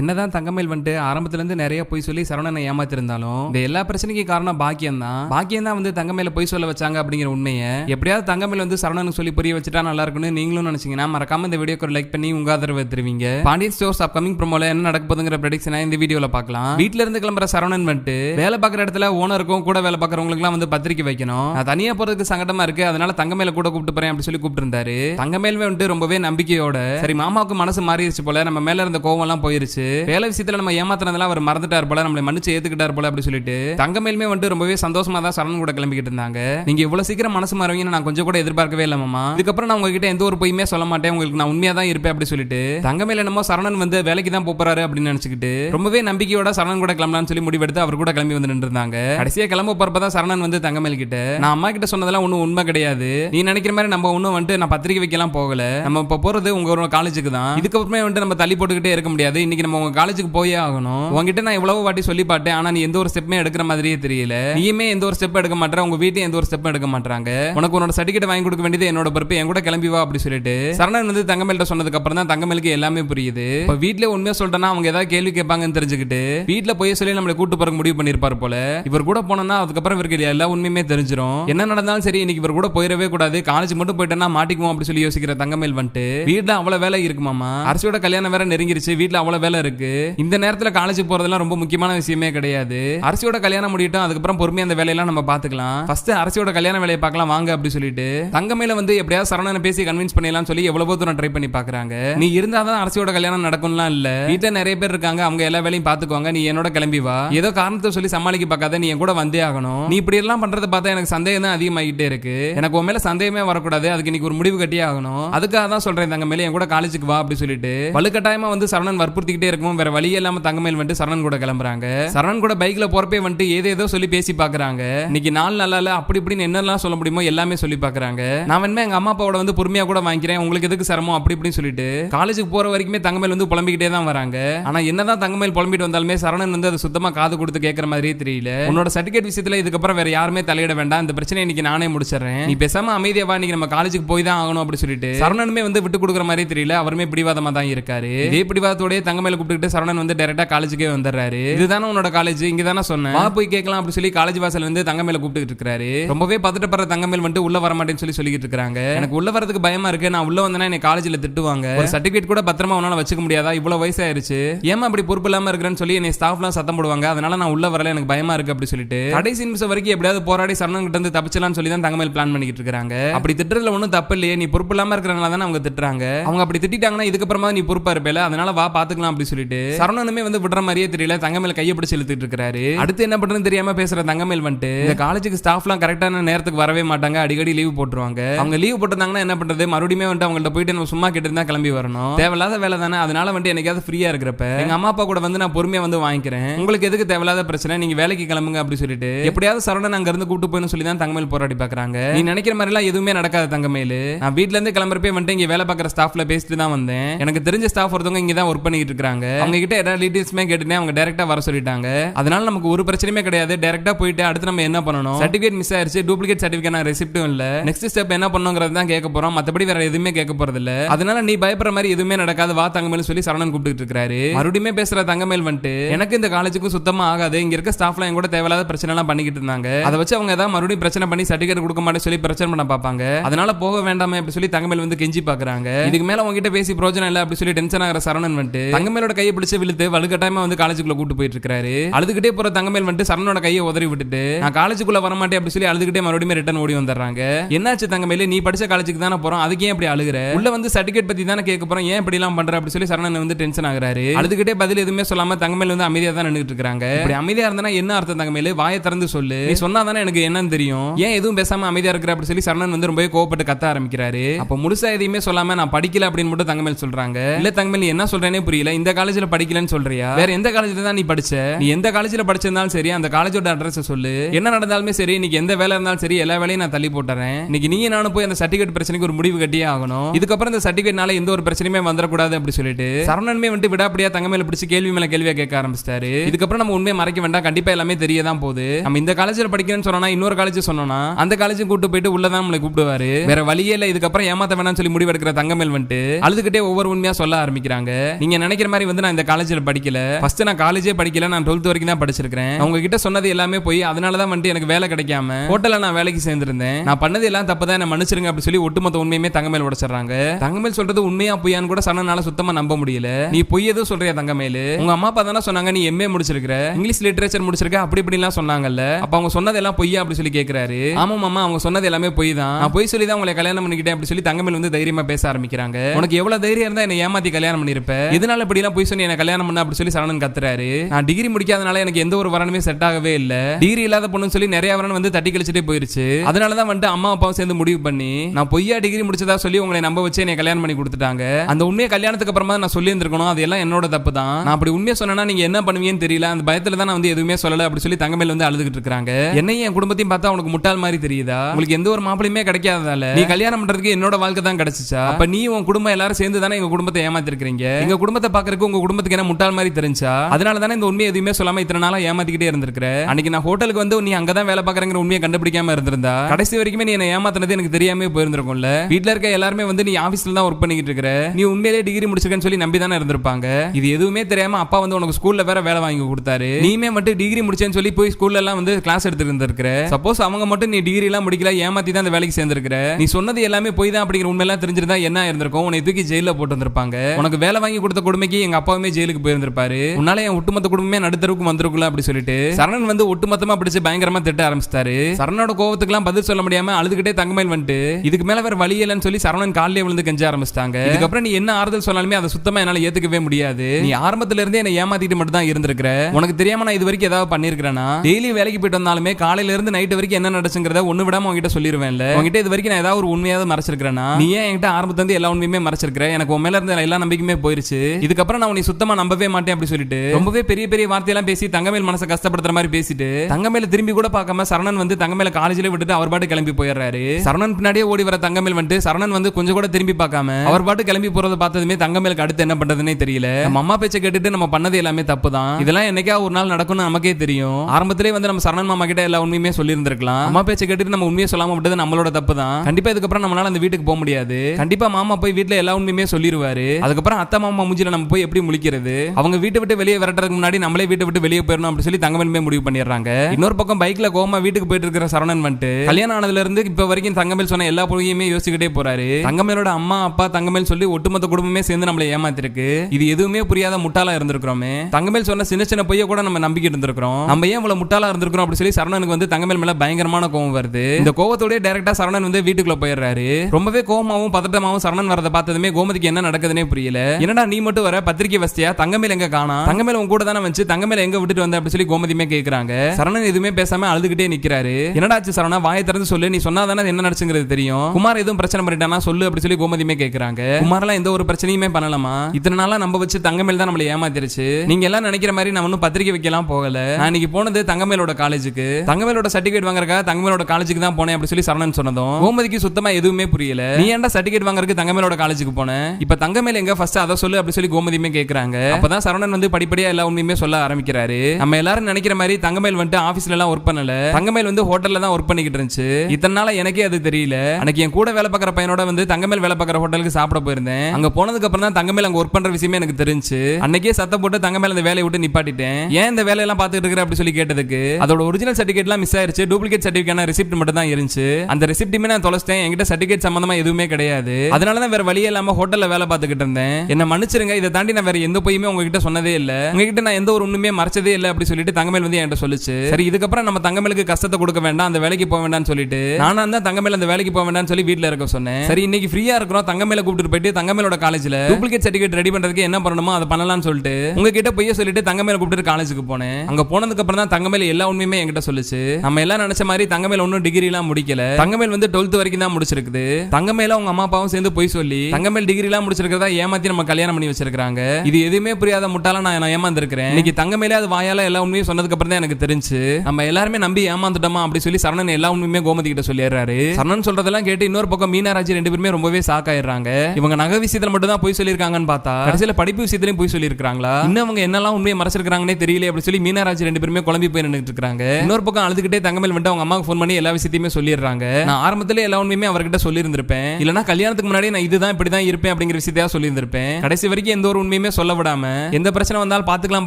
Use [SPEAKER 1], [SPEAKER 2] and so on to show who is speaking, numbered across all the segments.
[SPEAKER 1] என்னதான் தங்கமேல் வந்துட்டு ஆரம்பத்துல இருந்து நிறைய பொய் சொல்லி சரவணனை ஏமாத்திருந்தாலும் இந்த எல்லா பிரச்சனைக்கும் காரணம் பாக்கியம் தான் பாக்கியம் தான் வந்து தங்கமேல பொய் சொல்ல வச்சாங்க அப்படிங்கிற உண்மையை எப்படியாவது தங்கமேல் வந்து சரவணனுக்கு சொல்லி புரிய வச்சுட்டா நல்லா இருக்கும்னு நீங்களும் நினைச்சீங்கன்னா மறக்காம இந்த வீடியோக்கு லைக் பண்ணி உங்க ஆதரவு தருவீங்க. பாண்டியன் ஸ்டோர்ஸ் அப்கமிங் ப்ரோமோல என்ன நடக்க போதுங்கிற ப்ரெடிக்ஷனை இந்த வீடியோல பார்க்கலாம். வீட்ல இருந்து கிளம்புற சரவணன் வந்துட்டு வேலை பார்க்குற இடத்துல ஓனருக்கும் கூட வேலை பார்க்குறவங்களுக்குலாம் வந்து பத்திரிக்கை வைக்கணும். நான் தனியா போறதுக்கு சங்கடமா இருக்கு அதனால தங்கமேல கூட கூப்பிட்டு போறேன் அப்படி சொல்லி கூப்பிட்டு இருந்தாரு தங்கமேலுமே வந்துட்டு ரொம்பவே நம்பிக்கையோட சரி மாமாவுக்கு மனசு மாறிடுச்சு போல நம்ம மேல இருந்த கோவம் எல்லாம் போயிருச்சு. வேலை விஷயத்துல நம்ம ஏமாத்தினதெல்லாம் அவர் மறந்துட்டார் போல நம்மளை மன்னிச்சு ஏத்துக்கிட்டார் போல அப்படி சொல்லிட்டு தங்கமேலுமே வந்து ரொம்பவே சந்தோஷமா தான் சரண் கூட கிளம்பிக்கிட்டு இருந்தாங்க. நீங்க இவ்வளவு சீக்கிரம் மனசு மாறுவீங்கன்னு நான் கொஞ்சம் கூட எதிர்பார்க்கவே இல்லை மாமா. இதுக்கப்புறம் நான் உங்ககிட்ட எந்த ஒரு பொய்யுமே சொல்ல மாட்டேன். உங்களுக்கு நான் உண்மையா தான் இருப்பேன் அப்படி சொல்லிட்டு தங்கமேல என்னமோ சரணன் வந்து வேலைக்கு தான் போறாரு அப்படின்னு நினைச்சுக்கிட்டு ரொம்பவே நம்பிக்கையோட சரணன் கூட கிளம்பலாம்னு சொல்லி முடிவெடுத்து அவர் கூட கிளம்பி வந்து நின்று இருந்தாங்க கடைசியா கிளம்ப போறப்பதான் சரணன் வந்து தங்கமேல் கிட்ட நான் அம்மா கிட்ட சொன்னதெல்லாம் ஒன்றும் உண்மை கிடையாது. நீ நினைக்கிற மாதிரி நம்ம ஒன்றும் வந்துட்டு நான் பத்திரிக்கை வைக்கலாம் போகல. நம்ம இப்போ போறது உங்க ஒரு காலேஜுக்கு தான். இதுக்கப்புறமே வந்துட்டு நம்ம தள்ளி போட்டுக்கிட்டே இருக்க முடியாது. இன்னைக்கு நம்ம உங்க காலேஜுக்கு போயே ஆகணும். உங்ககிட்ட நான் எவ்வளவு வாட்டி சொல்லி பார்த்தேன். ஆனா நீ எந்த ஒரு ஸ்டெப்புமே எடுக்கிற மாதிரியே தெரியல. நீயுமே எந்த ஒரு ஸ்டெப் எடுக்க மாட்டேற. உங்க வீட்டையும் எந்த ஒரு ஸ்டெப் எடுக்க மாட்டாங்க உனக்கு உன்னோட சர்டிஃபிகேட் வாங்கி கொடுக்க வேண்டியது என்னோட பொறுப்பு. என் கூட கிளம்பி வா அப்படி சொல்லிட்டு. சரணன் வந்து தங்கமேல்ட்ட சொன்னதுக்கு அப்புறம் தான் தங்கமேலுக்கு எல்லாமே புரியுது. இப்போ வீட்டுல உண்மையா சொல்லிட்டேன்னா அவங்க ஏதாவது கேள்வி கேட்பாங்கன்னு தெரிஞ்சுக்கிட்டு வீட்டுல போய் சொல்லி நம்மளை கூட்டு போறக்கு முடிவு பண்ணிருப்பாரு போல. இவர் கூட போனோம்னா அதுக்கப்புறம் இவருக்கு எல்லா உண்மையுமே தெரிஞ்சிடும் என்ன நடந்தாலும் சரி இன்னைக்கு இவர் கூட போயிடவே கூடாது. காலேஜ் மட்டும் போயிட்டேன்னா மாட்டிக்குவோம் அப்படி சொல்லி யோசிக்கிற தங்கமேல் வந்துட்டு. வீட்டுல அவ்வளவு வேலை இருக்குமாமா அரசியோட கல்யாணம் வேற நெருங்கிருச்சு. வீட்டுல அவ்வளவு வேலை இருக்கு. இந்த நேரத்துல காலேஜ் போறதெல்லாம் ரொம்ப முக்கியமான விஷயமே கிடையாது. அரசியோட கல்யாணம் முடியட்டும் அதுக்கப்புறம் பொறுமையா அந்த வேலையெல்லாம் நம்ம பாத்துக்கலாம். ஃபர்ஸ்ட் அரசியோட கல்யாண வேலையை பார்க்கலாம் வாங்க அப்படி சொல்லிட்டு. தங்கமேல வந்து எப்படியாவது சரவணனை பேசி கன்வின்ஸ் பண்ணிடலாம் சொல்லி எவ்வளவு தூரம் ட்ரை பண்ணி பாக்குறாங்க. நீ இருந்தாதான் அரசியோட கல்யாணம் நடக்கும்லாம் இல்ல. வீட்டுல நிறைய பேர் இருக்காங்க அவங்க எல்லா வேலையும் பாத்துக்குவாங்க நீ என்னோட கிளம்பி வா. ஏதோ காரணத்தை சொல்லி சமாளிக்க பார்க்காத நீ என் கூட வந்தே ஆகணும். நீ இப்படி எல்லாம் பண்றதை பார்த்தா எனக்கு சந்தேகம் தான் அதிகமாகிட்டே இருக்கு. எனக்கு உன் மேல சந்தேகமே வரக்கூடாது அதுக்கு இன்னைக்கு ஒரு முடிவு கட்டியே ஆகணும். அதுக்காக தான் சொல்றேன் தங்கமேல என் கூட காலேஜுக்கு வா அப்படி சொல்லிட்டு. வலுக்கட்டாயமா வந்து சரணன் வற்புறுத்திக்கிட்டே இருக்கவும் வேற வழி இல்லாம தங்கமேல் வந்துட்டு சரணன் கூட கிளம்புறாங்க. சரணன் கூட பைக்ல போறப்பே வந்துட்டு ஏதேதோ சொல்லி பேசி பாக்குறாங்க. இன்னைக்கு நாள் நல்லா இல்ல அப்படி இப்படின்னு என்னெல்லாம் சொல்ல முடியுமோ எல்லாமே சொல்லி பாக்குறாங்க. நான் வேணுமே எங்க அம்மா அப்பாவோட வந்து பொறுமையா கூட வாங்கிக்கிறேன் உங்களுக்கு எதுக்கு சிரமம்? அப்படி இப்படின்னு சொல்லிட்டு காலேஜுக்கு போற வரைக்குமே தங்கமேல் வந்து புலம்பிக்கிட்டே தான் வராங்க. ஆனா என்னதான் தங்கமேல் புலம்பிட்டு வந்தாலுமே சரணன் வந்து அது சுத்தமா காது கொடுத்து கேட்கற மாதிரியே தெரியல. உன்னோட சர்டிபிகேட் விஷயத்துல இதுக்கப்புறம் வேற யாருமே தலையிட வேண்டாம். இந்த பிரச்சனை இன்னைக்கு நானே முடிச்சிடறேன். நீ பேசாம அமைதியா இன்னைக்கு நம்ம காலேஜுக்கு போய் தான் ஆகணும் அப்படி சொல்லிட்டு. சரணனுமே வந்து விட்டு கொடுக்குற மாதிரி தெரியல அவருமே பிடிவாதமா தான் இருக்காரு. இதே பிடிவாதத்தோடய தங்கமேல் கூப்பிட்டு சரணன் வந்து டைரக்டா காலேஜுக்கே வந்துடுறாரு. இதுதானே உன்னோட காலேஜ் இங்க தானே சொன்னேன். வா போய் கேட்கலாம் அப்படி சொல்லி காலேஜ் வாசல் வந்து தங்கமேல கூப்பிட்டு இருக்காரு ரொம்பவே பதட்டப்படுற தங்கமேல் வந்து உள்ள வர மாட்டேன்னு சொல்லி சொல்லிட்டு இருக்காங்க எனக்கு உள்ள வரதுக்கு பயமா இருக்கு. நான் உள்ள வந்தேன்னா என்னை காலேஜ்ல திட்டுவாங்க. ஒரு சர்டிபிகேட் கூட பத்திரமா உன்னால வச்சுக்க முடியாதா? இவ்வளவு வயசாயிருச்சு. ஏமா அப்படி பொறுப்பு இல்லாம இருக்கிறேன்னு சொல்லி என்னை ஸ்டாஃப்லாம் சத்தம் போடுவாங்க. அதனால நான் உள்ள வரல. எனக்கு பயமா இருக்கு அப்படி சொல்லிட்டு. கடைசி நிமிஷம் வரைக்கும் எப்படியாவது போராடி சரணன் கிட்ட இருந்து தப்பிச்சலாம்னு சொல்லி தான் தங்கமேல் பிளான் பண்ணிக்கிட்டு இருக்காங்க அப்படி திட்டுறதுல ஒன்றும் தப்பு இல்லையே. நீ பொறுப்பு இல்லாம இருக்கிறனால தானே அவங்க திட்டுறாங்க. அவங்க அப்படி திட்டாங்கன்னா இதுக்கப்புறமா நீ பொறுப்பா இருப்பேல அதனால வா பாத்துக்கலாம் அப்படி சொல்லிட்டு சரணனுமே வந்து விடுற மாதிரியே தெரியல. தங்கமேல் கையை பிடிச்சு இழுத்துட்டு இருக்காரு. அடுத்து என்ன பண்றதுன்னு தெரியாம பேசுற தங்கமேல் வந்துட்டு இந்த காலேஜுக்கு ஸ்டாஃப்லாம் கரெக்டான நேரத்துக்கு வரவே மாட்டாங்க. அடிக்கடி லீவ் போட்டுருவாங்க. அவங்க லீவ் போட்டிருந்தாங்கன்னா என்ன பண்றது? மறுபடியும் வந்துட்டு அவங்கள்ட்ட போயிட்டு நம்ம சும்மா கிட்ட இருந்தா கிளம்பி வரணும். தேவையில்லாத வேலை தானே? அதனால வந்துட்டு என்னைக்காவது ஃப்ரீயா இருக்கிறப்ப எங்க அம்மா அப்பா கூட வந்து நான் பொறுமையா வந்து வாங்கிக்கிறேன். உங்களுக்கு எதுக்கு தேவையில்லாத பிரச்சனை? நீங்க வேலைக்கு கிளம்புங்க அப்படி சொல்லிட்டு. எப்படியாவது சரணன் அங்க இருந்து கூட்டு போயின்னு சொல்லி தான் தங்கமேல் போராடி பாக்குறாங்க நீ நினைக்கிற மாதிரி எல்லாம் எதுவுமே நடக்காது தங்கமேல். நான் வீட்ல இருந்து கிளம்புறப்பே வந்துட்டு இங்க வேலை பார்க்குற ஸ்டாஃப்ல பேசிட்டு தான் வந்தேன். எனக்கு தெரிஞ்ச ஸ்டாஃப் ஒருத்தவங்க இங்க தான் ஒர்க் பண்ணிட்டு இருக்காங்க அவங்க கிட்ட எல்லா டீடைல்ஸுமே கேட்டுனே அவங்க டைரக்டா வர சொல்லிட்டாங்க. அதனால நமக்கு ஒரு பிரச்சனையுமே கிடையாது. டைரக்டா போயிட்டு அடுத்து நம்ம என்ன பண்ணணும்? சர்டிபிகேட் மிஸ் ஆயிருச்சு. டூப்ளிகேட் சர்டிஃபிகேட் நான் ரெசிப்டும் இல்ல. நெக்ஸ்ட் ஸ்டெப் என்ன பண்ணுங்கிறது தான் கேட்க போறோம். மத்தபடி வேற எதுவுமே கேட்க போறது இல்ல அதனால நீ பயப்படுற மாதிரி எதுவுமே நடக்காது. வா தங்கமேல் சொல்லி சரணன் கூப்பிட்டு இருக்காரு மறுபடியும் பேசுற தங்கமேல் வந்துட்டு எனக்கு இந்த காலேஜுக்கும் சுத்தமா ஆகாது. இங்க இருக்க ஸ்டாஃப்லாம் என் கூட தேவையில்லாத பிரச்சனை எல்லாம் பண்ணிக்கிட்டு இருந்தாங்க. அதை வச்சு அவங்க ஏதாவது மறுபடியும் பிரச்சனை பண்ணி சர்டிஃபிகேட் கொடுக்க மாட்டேன்னு சொல்லி பிரச்சனை பண்ண பார்ப்பாங்க. அதனால போக வேண்டாமே அப்படி சொல்லி தங்கமேல் வந்து கெஞ்சி பாக்குறாங்க இதுக்கு மேல உங்ககிட்ட பேசி பிரோஜனம் இல்ல அப்படி சொல்லி டென்ஷன் ஆகிற சரணன் வந்துட்டு தங்கமேலோட கையை பிடிச்சு விழுத்து வலுக்கட்டாயமா வந்து காலேஜுக்குள்ள கூட்டு போயிட்டு இருக்காரு அழுதுகிட்டே போற தங்கமேல் வந்துட்டு சரணோட கையை உதறி விட்டுட்டு நான் காலேஜுக்குள்ள வரமாட்டேன் அப்படி சொல்லி அழுதுகிட்டே மறுபடியும் ரிட்டர்ன் ஓடி வந்துடுறாங்க. என்னாச்சு தங்கமேல? நீ படிச்ச காலேஜுக்கு தானே போறோம். அதுக்கு ஏன் அப்படி அழுகுற? உள்ள வந்து சர்டிபிகேட் பத்தி தானே கேட்க போறோம். ஏன் இப்படி எல்லாம் பண்ற? அப்படி சொல்லி சரணன் வந்து டென்ஷன் ஆகுறாரு. அழுதுகிட்டே பதில் எதுவுமே சொல்லாம தங்கமேல் வந்து அமைதியா தான் நின்றுட்டு இருக்காங்க. இப்படி அமைதியா இருந்தா என்ன அர்த்தம் தங்கமேல? வாயை திறந்து சொல்லு. நீ சொன்னா தானே எனக்கு என்னன்னு தெரியும். ஏன் எதுவும் பேசாம அமைதியா இருக்கிற? அப்படி சொல்லி சரணன் வந்து ரொம்பவே கோவப்பட்டு கத்த ஆரம்பிக்கிறாரு. அப்ப முழுசா எதையுமே சொல்லாம நான் படிக்கல அப்படின்னு மட்டும் தங்கமேல் சொல்றாங்க. இல்ல தங்கமேல் என்ன சொல்றேனே புரியல. இந்த காலேஜ்ல படிக்கலன்னு சொல்றியா? வேற எந்த காலேஜ்ல தான் நீ படிச்ச? நீ எந்த காலேஜ்ல படிச்சிருந்தாலும் சரி அந்த காலேஜோட அட்ரஸ் சொல்லு. என்ன நடந்தாலுமே சரி இன்னைக்கு எந்த வேலை இருந்தாலும் சரி எல்லா வேலையும் நான் தள்ளி போட்டுறேன். இன்னைக்கு நீங்க நானும் போய் அந்த சர்டிஃபிகேட் பிரச்சனைக்கு ஒரு முடிவு கட்டியே ஆகணும். இதுக்கப்புறம் இந்த சர்டிஃபிகேட்னால எந்த ஒரு பிரச்சனையுமே வந்துடக்கூடாது அப்படி சொல்லிட்டு. சரவணன்மே வந்துட்டு விடாப்படியா தங்கமேல பிடிச்சு கேள்வி மேல கேள்வியா கேட்க ஆரம்பிச்சிட்டாரு. இதுக்கப்புறம் நம்ம உண்மையை மறைக்க வேண்டாம். கண்டிப்பா எல்லாமே தெரிய தான் போகுது. நம்ம இந்த காலேஜ்ல படிக்கிறேன்னு சொன்னா இன்னொரு காலேஜ் சொன்னோம்னா அந்த காலேஜ் கூட்டு போயிட்டு உள்ளதான் நம்மளை கூப்பிடுவாரு. வேற வழியே இல்ல இதுக்கப்புறம் ஏமாத்த வேணாம்னு சொல்லி முடிவெடுக்கிற தங்கமேல் வந்துட்டு அழுதுகிட்டே ஒவ்வொரு உண்மையா சொல்ல ஆரம்பிக்கிறாங்க. நீங்க நினைக்கிற மாதிரி மாதிரி வந்து நான் இந்த காலேஜ்ல படிக்கல. ஃபர்ஸ்ட் நான் காலேஜே படிக்கல நான் டுவெல்த் வரைக்கும் தான் படிச்சிருக்கேன் அவங்க கிட்ட சொன்னது எல்லாமே போய் அதனால தான் வந்துட்டு எனக்கு வேலை கிடைக்காம ஹோட்டலில் நான் வேலைக்கு சேர்ந்திருந்தேன். நான் பண்ணது எல்லாம் தப்பு தான் என்ன மன்னிச்சிருங்க அப்படி சொல்லி ஒட்டுமொத்த உண்மையுமே தங்கமேல் உடச்சிடுறாங்க. தங்கமேல் சொல்றது உண்மையா பொய்யான்னு கூட சரணனால சுத்தமா நம்ப முடியல. நீ பொய் எதுவும் சொல்றியா தங்கமேல் உங்க அம்மா அப்பா தானே சொன்னாங்க நீ எம்ஏ முடிச்சிருக்கிற. இங்கிலீஷ் லிட்டரேச்சர் முடிச்சிருக்க அப்படி இப்படிலாம் சொன்னாங்கல்ல. அப்ப அவங்க சொன்னதெல்லாம் பொய்யா அப்படி சொல்லி கேட்கிறாரு ஆமா மாமா அவங்க சொன்னது எல்லாமே பொய் தான். நான் பொய் சொல்லி தான் உங்களை கல்யாணம் பண்ணிக்கிட்டேன் அப்படி சொல்லி தங்கமேல் வந்து தைரியமா பேச ஆரம்பிக்கிறாங்க. உனக்கு எவ்வளவு தைரியம் இருந்தா என்ன ஏமாத்தி கல்யாணம் பண்ணிருப்ப இதனால இப்படி எல்லாம் போய் சொல்லி என்ன கல்யாணம் பண்ண அப்படி சொல்லி சரணன் கத்துறாரு. நான் டிகிரி முடிக்காதனால எனக்கு எந்த ஒரு வரணுமே செட் ஆகவே இல்ல. டிகிரி இல்லாத பொண்ணுன்னு சொல்லி நிறைய வரன் வந்து தட்டி கழிச்சுட்டே போயிருச்சு. அதனாலதான் வந்துட்டு அம்மா அப்பாவும் சேர்ந்து முடிவு பண்ணி நான் பொய்யா டிகிரி முடிச்சதா சொல்லி உங்களை நம்ப வச்சு என்னை கல்யாணம் பண்ணி கொடுத்துட்டாங்க. அந்த உண்மையை கல்யாணத்துக்கு அப்புறமா நான் சொல்லி இருந்திருக்கணும் அது எல்லாம் என்னோட தப்பு தான். நான் அப்படி உண்மையை சொன்னா நீங்க என்ன பண்ணுவீங்கன்னு தெரியல. அந்த பயத்துல தான் நான் வந்து எதுவுமே சொல்லல அப்படி சொல்லி தங்கமேல வந்து அழுதுகிட்டு இருக்காங்க. என்னையும் என் குடும்பத்தையும் பார்த்தா உனக்கு முட்டாள் மாதிரி தெரியுதா? உங்களுக்கு எந்த ஒரு மாப்பிளையுமே கிடைக்காததால. நீ கல்யாணம் பண்றதுக்கு என்னோட வாழ்க்கை தான் கிடைச்சிச்சா? அப்ப நீ உன் குடும்பம் எல்லாரும் சேர்ந்து தானே எங்க குடும்பத்தை ஏமாத்திருக்கீங்க எங்க குடும்பத்தை பாக்குறதுக்கு உங்க குடும்பத்துக்கு என்ன முட்டாள் மாதிரி தெரிஞ்சா? அதனால தானே இந்த உண்மையை எதுவுமே சொல்லாம இத்தனை நாளா ஏமாத்திக்கிட்டே இருந்திருக்கிற? அன்னைக்கு நான் ஹோட்டலுக்கு வந்து நீ அங்கதான் வேலை பாக்குறங்கிற உண்மையை கண்டுபிடிக்காம இருந்திருந்தா? கடைசி வரைக்குமே நீ என்ன ஏமாத்தினது எனக்கு தெரியாம போயிருந்திருக்கும்ல? வீட்ல இருக்க எல்லாருமே வந்து நீ ஆபீஸ்ல தான் ஒர்க் பண்ணிக்கிட்டு இருக்கிற. நீ உண்மையிலே டிகிரி முடிச்சிருக்கேன்னு சொல்லி நம்பி தானே இருந்திருப்பாங்க? இது எதுவுமே தெரியாம அப்பா வந்து உனக்கு ஸ்கூல்ல வேற வேலை வாங்கி கொடுத்தாரு. நீமே மட்டும் டிகிரி முடிச்சேன்னு சொல்லி போய் ஸ்கூல்ல எல்லாம் வந்து கிளாஸ் எடுத்துட்டு இருந்திருக்கிற. சப்போஸ் அவங்க மட்டும் நீ டிகிரி எல்லாம் முடிக்கல ஏமாத்தி தான் அந்த வேலைக்கு சேர்ந்திருக்கிற. நீ சொன்னது எல்லாமே போய் தான் அப்படிங்கிற உண்மையெல்லாம் தெரிஞ்சிருந்தா என்ன இருந்திருக்கும் உன்னை தூக்கி ஜெயில போட்டு வந்திருப்பாங்க. உனக்கு வேலை வாங்கி கொடுத்த கொடுமைக்கு எங்க அப்பாவுமே ஜெயிலுக்கு போயிருந்திருப்பாரு. உன்னால என் ஒட்டுமொத்த குடும்பமே நடுத்தருக்கு வந்திருக்குள்ள அப்படி சொல்லிட்டு சரணன் வந்து ஒட்டுமொத்தமா பிடிச்சு பயங்கரமா திட்ட ஆரம்பிச்சிட்டாரு. சரணனோட கோவத்துக்குலாம் பதில் சொல்ல முடியாம அழுதுகிட்டே தங்கமேல் வந்துட்டு இதுக்கு மேல வேற வழி இல்லைன்னு சொல்லி சரணன் காலிலே விழுந்து கெஞ்ச ஆரம்பிச்சிட்டாங்க. இதுக்கப்புறம் நீ என்ன ஆறுதல் சொன்னாலுமே அதை சுத்தமா என்னால ஏத்துக்கவே முடியாது. நீ ஆரம்பத்துல இருந்தே என்ன ஏமாத்திட்டு மட்டும் தான் இருந்திருக்கிற. உனக்கு தெரியாம நான் இது வரைக்கும் ஏதாவது பண்ணிருக்கிறேன்னா டெய்லி வேலைக்கு போயிட்டு வந்தாலுமே காலையில இருந்து நைட் வரைக்கும் என்ன நடச்சுங்கிறத ஒண்ணு விடாம உங்ககிட்ட சொல்லிருவேன்ல. உங்ககிட்ட இது வரைக்கும் நான் ஏதாவது ஒரு உண்மையாவது மறைச்சிருக்கிறேன்னா நீ ஏன் என்கிட்ட ஆரம்பத்துல இருந்து எல்லா உண்மையுமே மறைச்சிருக்கிற? எனக்கு உன் மேல இருந்த எல்லா நம்பிக்கையுமே போயிருச்சு. இதுக்கப்புறம் நான் உன்னை சுத்தமா நம்பவே மாட்டேன் அப்படி சொல்லிட்டு ரொம்பவே பெரிய பெரிய வார்த்தையெல்லாம் பேசி தங்கமேல் மனசை கஷ்டப்படுத்துற மாதிரி பேசிட்டு தங்கமேல திரும்பி கூட பார்க்காம சரணன் வந்து தங்கமேல காலேஜ்ல விட்டுட்டு அவர் பாட்டு கிளம்பி போயிடுறாரு. சரணன் பின்னாடியே ஓடி வர தங்கமேல் வந்துட்டு சரணன் வந்து கொஞ்சம் கூட திரும்பி பார்க்காம அவர் பாட்டு கிளம்பி போறதை பார்த்ததுமே தங்கமேலுக்கு அடுத்து என்ன பண்றதுன்னே தெரியல. நம்ம அம்மா பேச்சை கேட்டுட்டு நம்ம பண்ணது எல்லாமே தப்பு தான் இதெல்லாம் என்னைக்கா ஒரு நாள் நடக்கும்னு நமக்கே தெரியும். ஆரம்பத்திலே வந்து நம்ம சரணன் மாமா கிட்ட எல்லா உண்மையுமே சொல்லியிருந்திருக்கலாம். அம்மா பேச்சை கேட்டுட்டு நம்ம உண்மையை சொல்லாம விட்டது நம்மளோட தப்பு தான் கண்டிப்பா இதுக்கப்புறம் நம்மளால அந்த வீட்டுக்கு போக முடியாது. கண்டிப்பா மாமா போய் வீட்டுல எல்லா உண்மையுமே சொல்லிடுவாரு அதுக்கப்புறம் அத்தை மாமா மூஞ்சில நம்ம போய் எப்படி முழிக்கிறது? அவங்க வீட்டை விட்டு வெளியே விரட்டுறதுக்கு முன்னாடி நம்மளே வீட்டை விட்டு வெளியே போயிடணும் அப்படின்னு சொல்லி தங்கமே முடிவு பண்ணிடுறாங்க. இன்னொரு பக்கம் பைக்ல கோமா வீட்டுக்கு போயிட்டு இருக்கிற சரணன் வந்துட்டு கல்யாணம் ஆனதுல இருந்து இப்ப வரைக்கும் தங்கமேல் சொன்ன எல்லா பொருளையுமே யோசிச்சுக்கிட்டே போறாரு. தங்கமேலோட அம்மா அப்பா தங்கமேல் சொல்லி ஒட்டுமொத்த குடும்பமே சேர்ந்து நம்மளை ஏமாத்திருக்கு. இது எதுவுமே புரியாத முட்டாளா இருந்திருக்கிறோமே. தங்கமேல் சொன்ன சின்ன சின்ன பொய்ய கூட நம்ம நம்பிக்கிட்டு இருந்திருக்கிறோம். நம்ம ஏன் இவ்வளவு முட்டாளா இருந்திருக்கிறோம் அப்படின்னு சொல்லி சரணனுக்கு வந்து தங்கமேல் மேல பயங்கரமான கோவம் வருது. இந்த கோவத்தோடய டைரக்டா சரணன் வந்து வீட்டுக்குள்ள போயிடுறாரு. ரொம்பவே கோவமாவும் பதட்டமாவும் சரணன் வரதை பார்த்ததுமே கோமதிக்கு என்ன நடக்குதுன்னே புரியல. என்னடா நீ மட்டும் வர பத்திரிக்கை வசதியா? தங்கமேல எங்க காணா? தங்கமேல உன் கூட தானே வச்சு தங்கமேல எங்க விட்டுட்டு வந்த? அப்படி சொல்லி கோமதியுமே கேக்குறாங்க. சரணன் எதுவுமே பேசாம அழுதுகிட்டே நிக்கிறாரு. என்னடாச்சு சரணா? வாயை திறந்து சொல்லு. நீ சொன்னாதானே என்ன நடச்சுங்கிறது தெரியும். குமார் எதுவும் பிரச்சனை பண்ணிட்டானா? சொல்லு அப்படி சொல்லி கோமதியுமே கேக்குறாங்க. குமார்லாம் எந்த ஒரு பிரச்சனையுமே பண்ணலாமா இத்தனை நாளா நம்ம வச்சு தங்கமேல் தான் நம்மளை ஏமாத்திருச்சு. நீங்க எல்லாம் நினைக்கிற மாதிரி நான் ஒன்னும் பத்திரிக்கை வைக்கலாம் போகல. நான் இன்னைக்கு போனது தங்கமேலோட காலேஜுக்கு. தங்கமேலோட சர்டிபிகேட் வாங்குறக்கா தங்கமேலோட காலேஜுக்கு தான் போனேன் அப்படி சொல்லி சரணன் சொன்னதும் கோமதிக்கு சுத்தமா எதுவுமே புரியல. நீ ஏன்டா சர்டிபிகேட் வாங்குறதுக்கு தங்கமேலோட காலேஜுக்கு போனேன் இப்ப தங்கமேல எங்க? ஃபர்ஸ்ட் அதை சொல்லு அப்படி சொல்லி கோமதியுமே கேக்குறாங்க. அப்பதான் சரவணன் வந்து படிப்படியா எல்லா உண்மையுமே சொல்ல ஆரம்பிக்கிறாரு. நம்ம எல்லாரும் நினைக்கிற மாதிரி தங்கமேல் வந்துட்டு ஆபீஸ்ல எல்லாம் ஒர்க் பண்ணல. தங்கமேல் வந்து ஹோட்டல்ல தான் ஒர்க் பண்ணிக்கிட்டு இருந்துச்சு. இத்தனை நாளா எனக்கே அது தெரியல. அன்னைக்கு என் கூட வேலை பார்க்குற பையனோட வந்து தங்கமேல் வேலை பார்க்குற ஹோட்டலுக்கு சாப்பிட போயிருந்தேன். அங்க போனதுக்கு அப்புறம் தான் தங்கமேல் அங்க ஒர்க் பண்ற விஷயமே எனக்கு தெரிஞ்சு அன்னைக்கே சத்தம் போட்டு தங்கமேல் அந்த வேலையை விட்டு நிப்பாட்டிட்டேன். ஏன் இந்த வேலையெல்லாம் பார்த்துட்டு இருக்கிற அப்படி சொல்லி கேட்டதுக்கு? அதோட ஒரிஜினல் சர்டிஃபிகேட்லாம் மிஸ் ஆயிருச்சு. டூப்ளிகேட் சர்டிஃபிகேட் ரிசிப்ட் மட்டும் தான் இருந்துச்சு. அந்த ரிசிப்ட்டுமே நான் தொலைச்சிட்டேன். என்கிட்ட சர்டிஃபிகேட் சம்பந்தமா எதுவுமே கிடையாது. அதனால தான் வேற வழியே இல்லாம ஹோட்டல்ல வேலை பார்த்துக்கிட்டு இருந்தேன். என்ன மன்னிச்சிருங்க இதை தாண்டி நான் வேற எந்த பொய்யுமே உங்ககிட்ட சொன்னதே இல்ல. உங்ககிட்ட நான் எந்த ஒரு உண்மையுமே மறைச்சதே இல்ல அப்படி சொல்லிட்டு தங்கமேல் வந்து என்கிட்ட சொல்லுச்சு. சரி இதுக்கப்புறம் நம்ம தங்கமேலுக்கு கஷ்டத்தை கொடுக்க வேண்டாம் அந்த வேலைக்கு போக வேண்டாம்னு சொல்லிட்டு நானா தான் தங்கமேல் அந்த வேலைக்கு போக வேண்டாம்னு சொல்லி வீட்டுல இருக்க சொன்னேன். சரி இன்னைக்கு ஃப்ரீயா இருக்கிறோம் தங்கமேல கூப்பிட்டு போயிட்டு தங்கமேலோட காலேஜ்ல டூப்ளிகேட் சர்டிஃபிகேட் ரெடி பண்றதுக்கு என்ன பண்ணணுமோ அதை பண்ணலாம்னு சொல்லிட்டு உங்ககிட்ட பொய்ய சொல்லிட்டு தங்கமேல கூப்பிட்டு காலேஜுக்கு போனேன். அங்க போனதுக்கு அப்புறம் தான் தங்கமேல எல்லா உண்மையுமே என்கிட்ட சொல்லுச்சு. நம்ம எல்லாம் நினைச்ச மாதிரி தங்கமேல ஒன்னும் டிகிரி எல்லாம் முடிக்கல. தங்கமேல் வந்து டுவெல்த் வரைக்கும் தான் முடிச்சிருக்குது. தங்கமேல உங்க அம்மா அப்பாவும் சேர்ந்து போய் சொல்லி தங்கமேல் டிகிரி எல்லாம் முடிச்சிருக்கிறதா ஏமாத்தி நம்ம கல்யாணம் பண்ணி வச்சிருக்காங்க இது எதுவுமே புரியாத முட்டால நான் நான் ஏமாந்துருக்கிறேன். இன்னைக்கு தங்கமேலே அது வாயால எல்லா உண்மையும் சொன்னதுக்கு அப்புறம் தான் எனக்கு தெரிஞ்சு நம்ம எல்லாருமே நம்பி ஏமாந்துட்டோமா அப்படி சொல்லி சரணன் எல்லா உண்மையுமே கோமதி கிட்ட சொல்லிடுறாரு. சரணன் சொல்றதெல்லாம் கேட்டு இன்னொரு பக்கம் மீனாராஜி ரெண்டு பேருமே ரொம்பவே ஷாக் ஆயிடுறாங்க. இவங்க நகை விஷயத்துல மட்டும் தான் போய் சொல்லியிருக்காங்கன்னு பார்த்தா கடைசியில படிப்பு விஷயத்திலையும் போய் சொல்லியிருக்காங்களா இன்னும் அவங்க என்னெல்லாம் உண்மையை மறைச்சிருக்காங்கன்னே தெரியல அப்படி சொல்லி மீனாராஜி ரெண்டு பேருமே குழம்பி போய் நின்றுட்டு இருக்காங்க. இன்னொரு பக்கம் அழுதுகிட்டே தங்கமேல் வந்து அவங்க அம்மாவுக்கு ஃபோன் பண்ணி எல்லா விஷயத்தையுமே சொல்லிடுறாங்க. நான் ஆரம்பத்துல எல்லா உண்மையுமே அவர்கிட்ட சொல்லியிருந்திருப்பேன். இல்லனா கல்யாணத்துக்கு முன்னாடி நான் இதுதான் இப்படி தான் இருப்பேன் அப்படிங்கிற விஷயத்தையா சொல்லியிருந்திருப்பேன். கடைசி வரைக்கும் எந்த ஒரு உண்மை எதுவுமே சொல்ல விடாம எந்த பிரச்சனை வந்தாலும் பாத்துக்கலாம்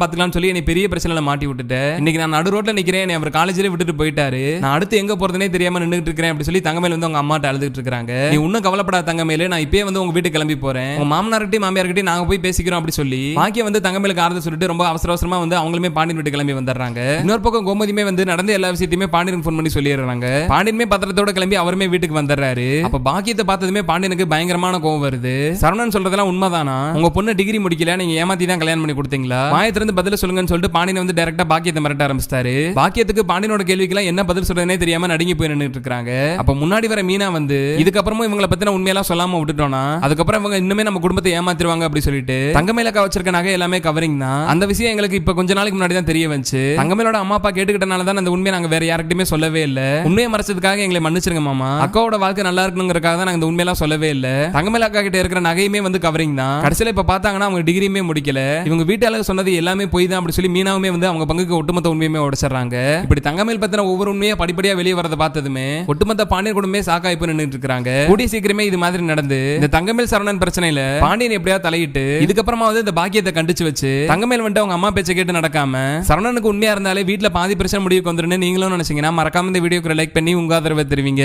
[SPEAKER 1] பாத்துக்கலாம் சொல்லி என்னை பெரிய பிரச்சனையில மாட்டி விட்டுட்டு. இன்னைக்கு நான் நடு ரோட்ல நிக்கிறேன் அவர் காலேஜ்ல விட்டுட்டு போயிட்டாரு. நான் அடுத்து எங்க போறதுனே தெரியாம நின்றுட்டு இருக்கிறேன் அப்படி சொல்லி தங்கமேல வந்து அவங்க அம்மாட்ட அழுதுட்டு இருக்காங்க நீ இன்னும் கவலைப்படாத தங்கமேல நான் இப்பயே வந்து உங்க வீட்டுக்கு கிளம்பி போறேன். உங்க மாமனார்கிட்டயும் மாமியார்கிட்டயும் நாங்க போய் பேசிக்கிறோம் அப்படி சொல்லி பாக்கிய வந்து தங்கமேலுக்கு ஆறுதல் சொல்லிட்டு ரொம்ப அவசர அவசரமா வந்து அவங்களுமே பாண்டியன் வீட்டு கிளம்பி வந்துடுறாங்க. இன்னொரு பக்கம் கோமதியுமே வந்து நடந்த எல்லா விஷயத்தையுமே பாண்டியன் ஃபோன் பண்ணி சொல்லிடுறாங்க. பாண்டியனுமே பத்திரத்தோட கிளம்பி அவருமே வீட்டுக்கு வந்துடுறாரு. அப்ப பாக்கியத்தை பார்த்ததுமே பாண்டியனுக்கு பயங்கரமான கோவம் வருது. சரவணன் சொல்றதெல்லாம் உண்மைதானா? உங்க பொண்ணு டிகிரி பிடிக்கல நீங்க ஏமாத்தி தான் கல்யாணம் பண்ணி கொடுத்தீங்களா? மாயத்திலிருந்து பதில் சொல்லுங்கன்னு சொல்லிட்டு பாண்டியன் வந்து டேரக்டா பாக்கியத்தை மிரட்ட ஆரம்பிச்சிட்டாரு. பாக்கியத்துக்கு பாண்டியனோட கேள்விக்கெல்லாம் என்ன பதில் சொல்றதுனே தெரியாம நடுங்கி போய் நின்றுட்டு இருக்காங்க. அப்ப முன்னாடி வர மீனா வந்து இதுக்கப்புறமும் இவங்களை பத்தின உண்மையெல்லாம் சொல்லாம விட்டுட்டோம்னா அதுக்கப்புறம் இவங்க இன்னுமே நம்ம குடும்பத்தை ஏமாத்திருவாங்க அப்படி சொல்லிட்டு தங்கமேல வச்சிருக்க நகை எல்லாமே கவரிங் தான் அந்த விஷயம் எங்களுக்கு இப்ப கொஞ்ச நாளைக்கு முன்னாடி தான் தெரிய வந்துச்சு. தங்கமேலோட அம்மா அப்பா கேட்டுக்கிட்டனால தான் அந்த உண்மையை நாங்க வேற யார்கிட்டயுமே சொல்லவே இல்ல. உண்மையை மறைச்சதுக்காக எங்களை மன்னிச்சிருங்க மாமா. அக்காவோட வாழ்க்கை நல்லா இருக்கணுங்கிறதுக்காக தான் நாங்க இந்த உண்மையெல்லாம் சொல்லவே இல்ல. தங்கமேல அக்கா கிட்ட இருக்கிற நகையுமே வந்து கவரிங் தான் கடைசியில இப்ப பார்த்தாங்கன்னா அவங்க டிகிரியுமே முடிக்கல. இவங்க வீட்டாளர் சொன்னது எல்லாமே போய் தான் அப்படி சொல்லி மீனாவுமே வந்து அவங்க பங்குக்கு ஒட்டுமொத்த உண்மையுமே உடைச்சிடுறாங்க. இப்படி தங்கமேல் பத்தின ஒவ்வொரு உண்மையா படிப்படியா வெளியே வரதை பார்த்ததுமே ஒட்டுமொத்த பாண்டியன் குடும்பமே சாக்காய் போய் நின்னுட்டு இருக்காங்க கூடிய சீக்கிரமே இது மாதிரி நடந்து இந்த தங்கமேல் சரவணன் பிரச்சனையில பாண்டியன் எப்படியா தலையிட்டு இதுக்கப்புறமா வந்து இந்த பாக்கியத்தை கண்டிச்சு வச்சு தங்கமேல் வந்துட்டு அவங்க அம்மா பேச்சை கேட்டு நடக்காம சரவணனுக்கு உண்மையா இருந்தாலே வீட்டுல பாதி பிரச்சனை முடிவுக்கு வந்துருன்னு நீங்களும் நினைச்சீங்கன்னா மறக்காம இந்த வீடியோக்கு லைக் பண்ணி உங்க ஆதரவை தெரிவிங்க.